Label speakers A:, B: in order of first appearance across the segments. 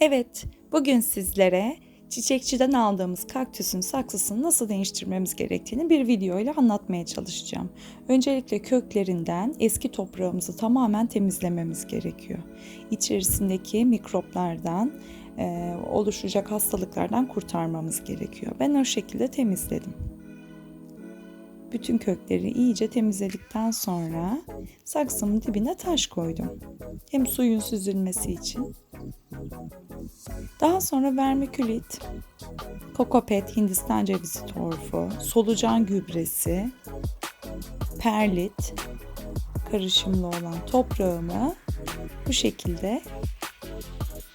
A: Evet, bugün sizlere çiçekçiden aldığımız kaktüsün saksısını nasıl değiştirmemiz gerektiğini bir video ile anlatmaya çalışacağım. Öncelikle köklerinden eski toprağımızı tamamen temizlememiz gerekiyor. İçerisindeki mikroplardan, e, oluşacak hastalıklardan kurtarmamız gerekiyor. Ben o şekilde temizledim. Bütün kökleri iyice temizledikten sonra saksımın dibine taş koydum. Hem suyun süzülmesi için daha sonra vermikülit, kokopet, hindistan cevizi torfu, solucan gübresi, perlit karışımlı olan toprağımı bu şekilde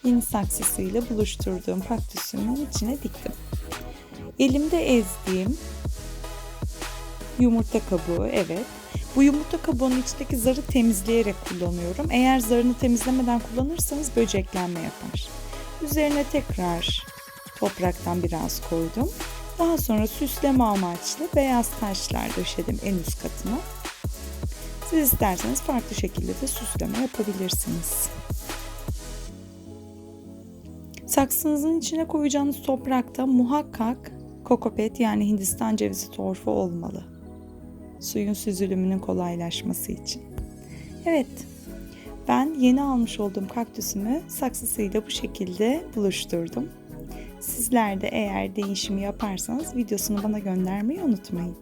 A: yeni saksısıyla buluşturduğum kaktüsümün içine diktim. Elimde ezdiğim yumurta kabuğu evet. Bu yumurta kabuğunun içindeki zarı temizleyerek kullanıyorum. Eğer zarını temizlemeden kullanırsanız böceklenme yapar. Üzerine tekrar topraktan biraz koydum. Daha sonra süsleme amaçlı beyaz taşlar döşedim en üst katına. Siz isterseniz farklı şekilde de süsleme yapabilirsiniz. Saksınızın içine koyacağınız toprakta muhakkak kokopet yani Hindistan cevizi torfu olmalı. Suyun süzülümünün kolaylaşması için. Evet, ben yeni almış olduğum kaktüsümü saksısıyla bu şekilde buluşturdum. Sizler de eğer değişimi yaparsanız videosunu bana göndermeyi unutmayın.